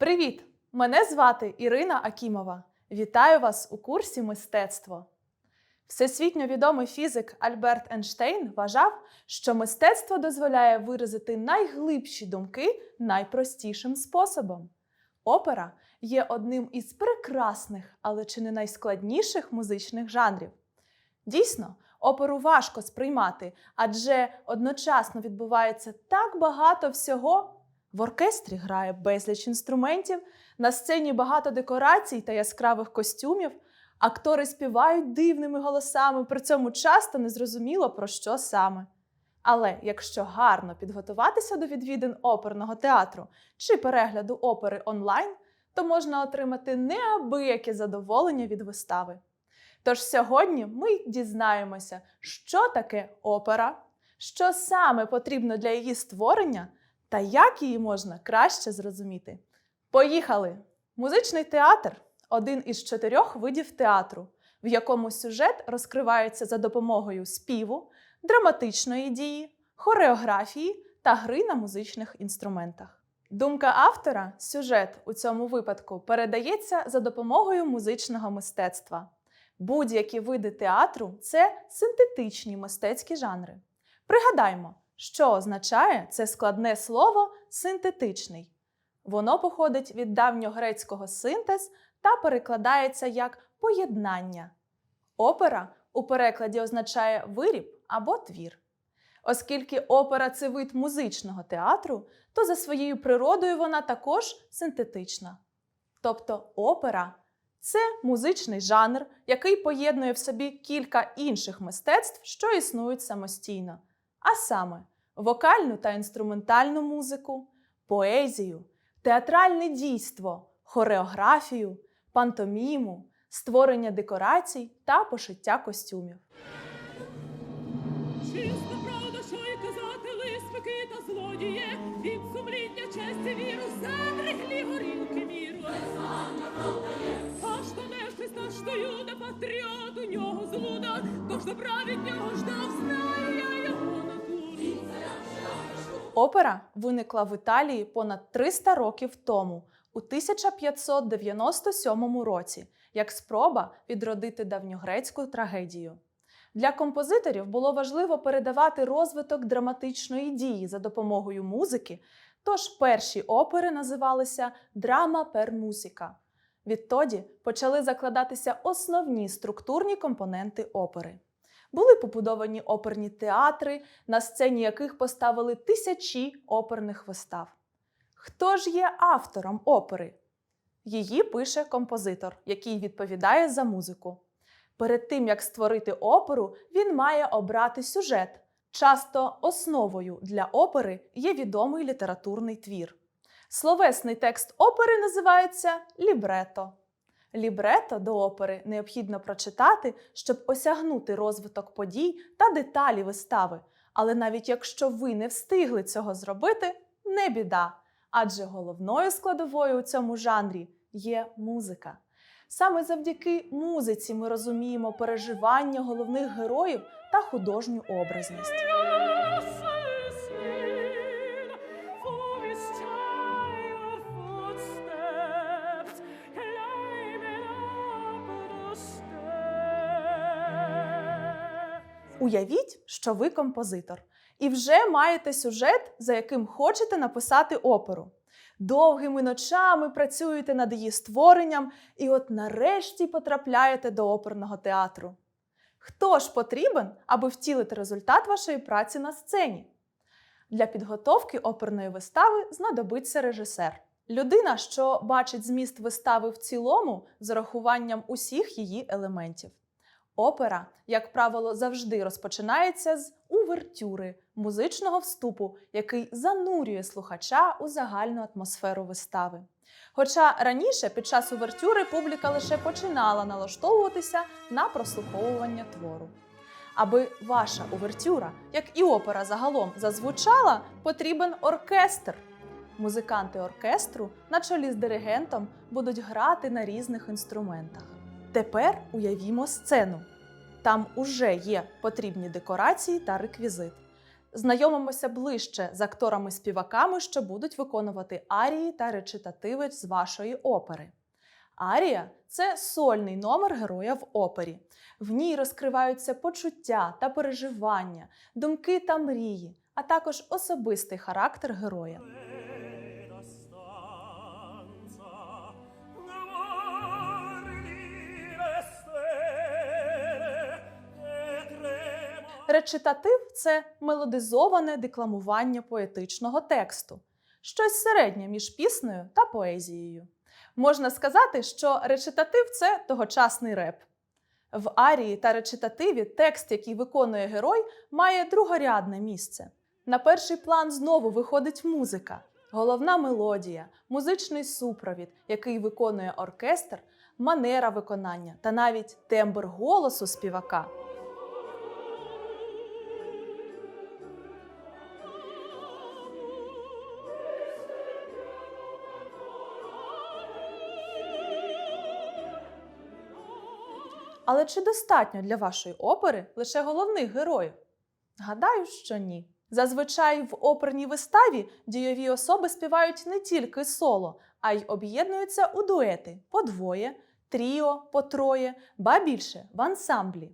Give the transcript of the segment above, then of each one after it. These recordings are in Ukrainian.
Привіт! Мене звати Ірина Акімова. Вітаю вас у курсі мистецтво. Всесвітньо відомий фізик Альберт Ейнштейн вважав, що мистецтво дозволяє виразити найглибші думки найпростішим способом. Опера є одним із прекрасних, але чи не найскладніших музичних жанрів. Дійсно, оперу важко сприймати, адже одночасно відбувається так багато всього. В оркестрі грає безліч інструментів, на сцені багато декорацій та яскравих костюмів. Актори співають дивними голосами, при цьому часто незрозуміло про що саме. Але якщо гарно підготуватися до відвідин оперного театру чи перегляду опери онлайн, то можна отримати неабияке задоволення від вистави. Тож сьогодні ми дізнаємося, що таке опера, що саме потрібно для її створення та як її можна краще зрозуміти. Поїхали! Музичний театр один із чотирьох видів театру, в якому сюжет розкривається за допомогою співу, драматичної дії, хореографії та гри на музичних інструментах. Думка автора, сюжет у цьому випадку передається за допомогою музичного мистецтва. Будь-які види театру це синтетичні мистецькі жанри. Пригадаймо, що означає це складне слово синтетичний. Воно походить від давньогрецького синтез та перекладається як поєднання. Опера у перекладі означає виріб або твір. Оскільки опера це вид музичного театру, то за своєю природою вона також синтетична. Тобто опера це музичний жанр, який поєднує в собі кілька інших мистецтв, що існують самостійно, а саме вокальну та інструментальну музику, поезію, театральне дійство, хореографію, пантоміму, створення декорацій та пошиття костюмів. Чиста правда, що й казати лиспики та злодіє, від сумління честі віру, задрихлі горілки міру. Аж то не Христа ж патріот у нього злуда, тож добра від нього ждав, натуру. Опера виникла в Італії понад 300 років тому, у 1597 році, як спроба відродити давньогрецьку трагедію. Для композиторів було важливо передавати розвиток драматичної дії за допомогою музики, тож перші опери називалися драма пер музика. Відтоді почали закладатися основні структурні компоненти опери. Були побудовані оперні театри, на сцені яких поставили тисячі оперних вистав. Хто ж є автором опери? Її пише композитор, який відповідає за музику. Перед тим як створити оперу, він має обрати сюжет. Часто основою для опери є відомий літературний твір. Словесний текст опери називається лібрето. Лібрето до опери необхідно прочитати, щоб осягнути розвиток подій та деталі вистави. Але навіть якщо ви не встигли цього зробити, не біда. Адже головною складовою у цьому жанрі є музика. Саме завдяки музиці ми розуміємо переживання головних героїв та художню образність. Уявіть, що ви композитор, і вже маєте сюжет, за яким хочете написати оперу. Довгими ночами працюєте над її створенням, і от нарешті потрапляєте до оперного театру. Хто ж потрібен, аби втілити результат вашої праці на сцені? Для підготовки оперної вистави знадобиться режисер. Людина, що бачить зміст вистави в цілому з урахуванням усіх її елементів. Опера, як правило, завжди розпочинається з увертюри музичного вступу, який занурює слухача у загальну атмосферу вистави. Хоча раніше під час увертюри публіка лише починала налаштовуватися на прослуховування твору. Аби ваша увертюра, як і опера загалом, зазвучала, потрібен оркестр. Музиканти оркестру на чолі з диригентом будуть грати на різних інструментах. Тепер уявімо сцену. Там уже є потрібні декорації та реквізит. знайомимося ближче з акторами-співаками, що будуть виконувати арії та речитативи з вашої опери. Арія це сольний номер героя в опері. В ній розкриваються почуття та переживання, думки та мрії, а також особистий характер героя. Речитатив це мелодизоване декламування поетичного тексту, щось середнє між піснею та поезією. Можна сказати, що речитатив це тогочасний реп. В арії та речитативі текст, який виконує герой, має другорядне місце. На перший план знову виходить музика, головна мелодія, музичний супровід, який виконує оркестр, манера виконання та навіть тембр голосу співака. Але чи достатньо для вашої опери лише головних героїв? Гадаю, що ні. Зазвичай в оперній виставі дійові особи співають не тільки соло, а й об'єднуються у дуети по двоє, тріо по троє, ба більше в ансамблі.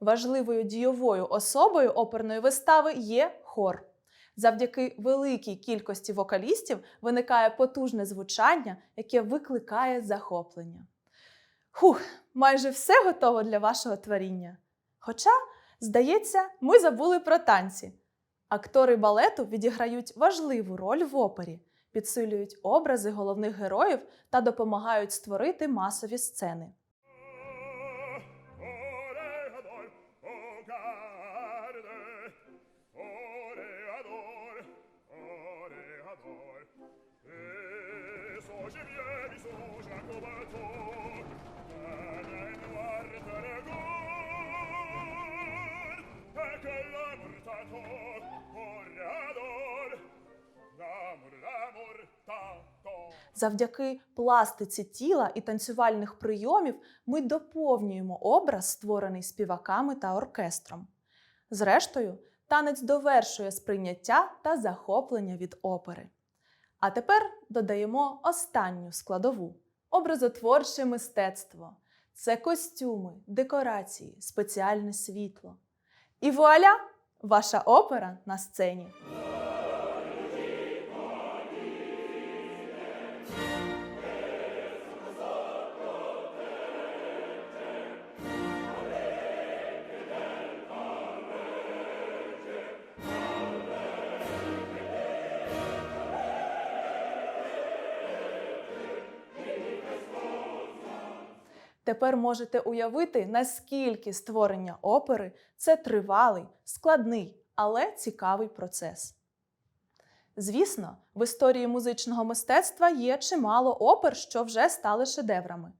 Важливою дійовою особою оперної вистави є хор. Завдяки великій кількості вокалістів виникає потужне звучання, яке викликає захоплення. Хух, майже все готово для вашого творіння. Хоча, здається, ми забули про танці. Актори балету відіграють важливу роль в опері, підсилюють образи головних героїв та допомагають створити масові сцени. Je vieni Завдяки пластиці тіла і танцювальних прийомів ми доповнюємо образ, створений співаками та оркестром. Зрештою, танець довершує сприйняття та захоплення від опери. А тепер додаємо останню складову образотворче мистецтво. Це костюми, декорації, спеціальне світло. І вуаля! Ваша опера на сцені. Тепер можете уявити, наскільки створення опери це тривалий, складний, але цікавий процес. Звісно, в історії музичного мистецтва є чимало опер, що вже стали шедеврами.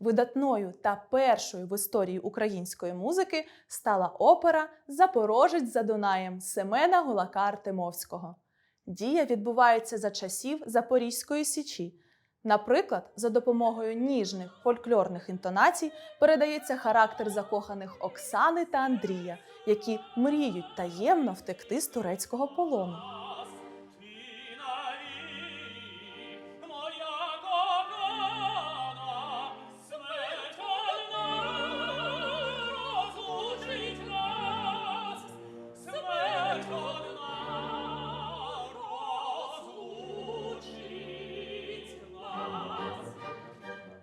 Видатною та першою в історії української музики стала опера Запорожець за Дунаєм Семена Гулака Артемовського. Дія відбувається за часів Запорізької січі. Наприклад, за допомогою ніжних фольклорних інтонацій передається характер закоханих Оксани та Андрія, які мріють таємно втекти з турецького полону.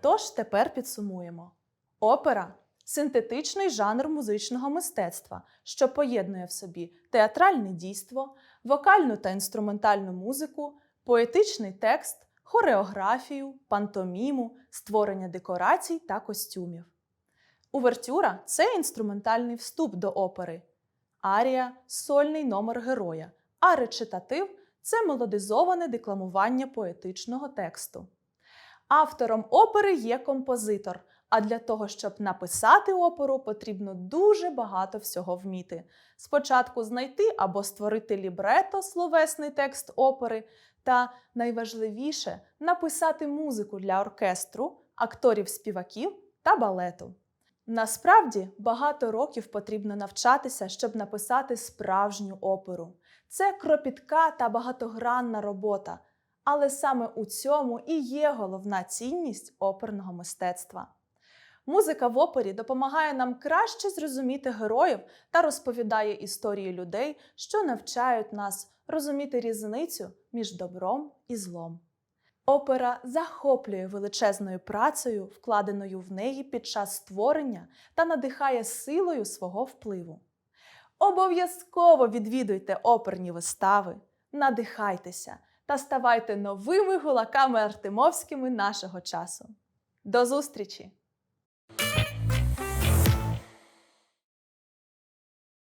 Тож тепер підсумуємо: опера синтетичний жанр музичного мистецтва, що поєднує в собі театральне дійство, вокальну та інструментальну музику, поетичний текст, хореографію, пантоміму, створення декорацій та костюмів. Увертюра це інструментальний вступ до опери, арія сольний номер героя, а речитатив це мелодизоване декламування поетичного тексту. Автором опери є композитор, а для того, щоб написати оперу, потрібно дуже багато всього вміти. Спочатку знайти або створити лібрето, словесний текст опери, та найважливіше написати музику для оркестру, акторів-співаків та балету. Насправді багато років потрібно навчатися, щоб написати справжню оперу. Це кропітка та багатогранна робота, але саме у цьому і є головна цінність оперного мистецтва. Музика в опері допомагає нам краще зрозуміти героїв та розповідає історії людей, що навчають нас розуміти різницю між добром і злом. Опера захоплює величезною працею, вкладеною в неї під час створення та надихає силою свого впливу. Обов'язково відвідуйте оперні вистави, надихайтеся та ставайте новими гулаками артемовськими нашого часу. До зустрічі!